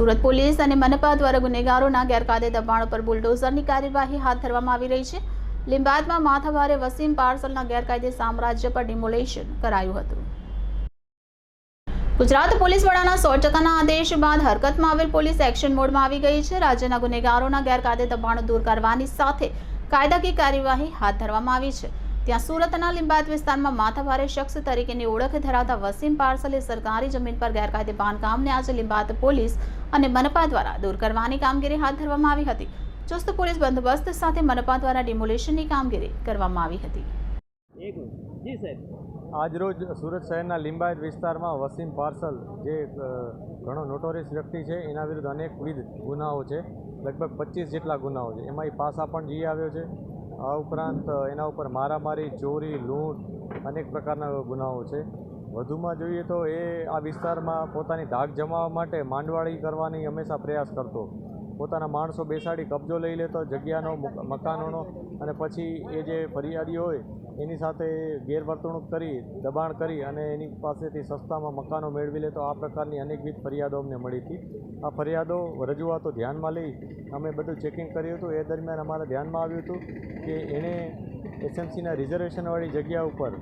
Surat police અને મનપા દ્વારા ગુનેગારોના ગેરકાયદે દબાણ પર બુલડોઝરની કાર્યવાહી હાથ ધરવામાં આવી રહી છે. લીંબાદમાં માથાભારે વસીમ પાર્સલના ગેરકાયદે સામ્રાજ્ય પર ડિમોલેશન કરાયું હતું. ગુજરાત પોલીસ વડાના સો ટકાના આદેશ બાદ હરકતમાં આવેલ પોલીસ એક્શન મોડમાં આવી ગઈ છે. રાજ્યના ગુનેગારોના ગેરકાયદે દબાણો દૂર કરવાની સાથે કાયદાકીય કાર્યવાહી હાથ ધરવામાં આવી છે. ત્યાં સુરતના લિંબાયત વિસ્તારમાં માથાભારે શખ્સ તરીકેની ઓળખ ધરાવતા વસીમ પાર્સલે સરકારી જમીન પર ગેરકાયદે બાંધકામને આજે લિંબાયત પોલીસ અને મનપા દ્વારા દૂર કરવાની કામગીરી હાથ ધરવામાં આવી હતી. ચુસ્ત પોલીસ બંદોબસ્ત સાથે મનપા દ્વારા ડિમોલેશનની કામગીરી કરવામાં આવી હતી. જી સાહેબ. આજરોજ સુરત શહેરના લિંબાયત વિસ્તારમાં વસીમ પાર્સલ જે ઘણો નોટોરિયસ વ્યક્તિ છે એના વિરુદ્ધ અનેકવિધ ગુનાઓ છે. લગભગ પચીસ જેટલા ગુનાઓ છે. એમાં એ પાસા પણ જઈ આવ્યો છે. આ ઉપરાંત એના ઉપર મારામારી, ચોરી, લૂંટ અનેક પ્રકારના ગુનાઓ છે. વધુમાં જોઈએ તો એ આ વિસ્તારમાં પોતાની ધાક જમાવવા માટે માંડવાળી કરવાની હંમેશા પ્રયાસ કરતો. પોતાના માણસો બેસાડી કબજો લઈ લેતો જગ્યાનો મકાનોનો અને પછી એ જે ફરિયાદી હોય, એની સાથે ગેરવર્તણૂક કરી, દબાણ કરી અને એની પાસેથી સસ્તામાં મકાનો મેળવી લેતો આ પ્રકારની અનેકવિધ ફરિયાદો અમને મળી હતી. આ ફરિયાદો રજૂઆતો ધ્યાનમાં લઈ અમે બધું ચેકિંગ કર્યું હતું. એ દરમિયાન અમારા ધ્યાનમાં આવ્યું હતું કે એણે એસએમસીના રિઝર્વેશનવાળી જગ્યા ઉપર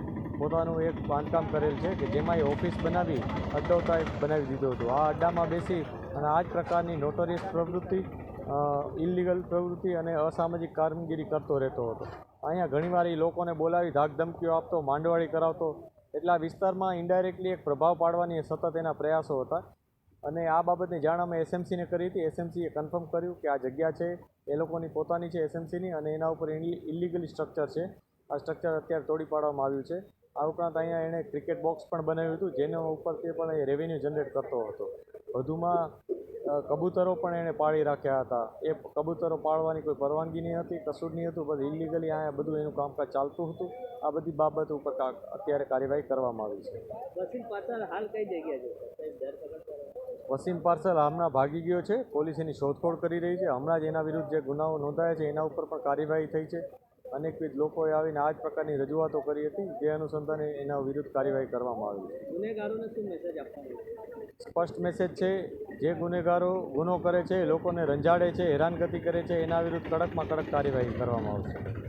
પોતાનું એક બાંધકામ કરેલ છે કે જેમાં એ ઓફિસ બનાવી અડ્ડો ટાઈપ બનાવી દીધો હતો. આ અડ્ડામાં બેસી અને આ જ પ્રકારની નોટોરિયસ પ્રવૃત્તિ ઇલીગલ પ્રવૃત્તિ અને અસામાજિક કામગીરી કરતો રહેતો હતો. અહીંયા ઘણીવાર એ લોકોને બોલાવી ધાકધમકીઓ આપતો, માંડવાળી કરાવતો. એટલા વિસ્તારમાં ઇન્ડાયરેક્ટલી એક પ્રભાવ પાડવાની સતત એના પ્રયાસો હતા. અને આ બાબતની જાણ અમે એસએમસીને કરી હતી. એસએમસીએ કન્ફર્મ કર્યું કે આ જગ્યા છે, એ લોકોની પોતાની છે એસએમસીની અને એના ઉપર ઇલીગલી સ્ટ્રક્ચર છે. આ સ્ટ્રક્ચર અત્યારે તોડી પાડવામાં આવ્યું છે. આ ઉપરાંત અહીંયા એણે ક્રિકેટ બોક્સ પણ બનાવ્યું હતું, જેના ઉપરથી પણ એ રેવન્યુ જનરેટ કરતો હતો. વધુમાં કબૂતરો પણ એણે પાળી રાખ્યા હતા. એ કબૂતરો પાળવાની કોઈ પરવાનગી નહીં હતી કશું જ નહીં હતું બધું ઇલીગલી અહીંયા બધું એનું કામકાજ ચાલતું હતું. આ બધી બાબત ઉપર કા- અત્યારે કાર્યવાહી કરવામાં આવી છે. વસીમ પાર્સલ હાલ કઈ જગ્યા છે? વસીમ પાર્સલ હમણાં ભાગી ગયો છે પોલીસ એની શોધખોળ કરી રહી છે. હમણાં જ એના વિરુદ્ધ જે ગુનાઓ નોંધાયા છે એના ઉપર પણ કાર્યવાહી થઈ છે. અનેકવિધ લોકોએ આવીને આ જ પ્રકારની રજૂઆતો કરી હતી જે અનુસંધાને એના વિરુદ્ધ કાર્યવાહી કરવામાં આવી છે ગુનેગારોને શું મેસેજ આપવાનો સ્પષ્ટ મેસેજ છે જે ગુનેગારો ગુનો કરે છે લોકોને રંજાડે છે હેરાનગતિ કરે છે એના વિરુદ્ધ કડકમાં કડક કાર્યવાહી કરવામાં આવશે.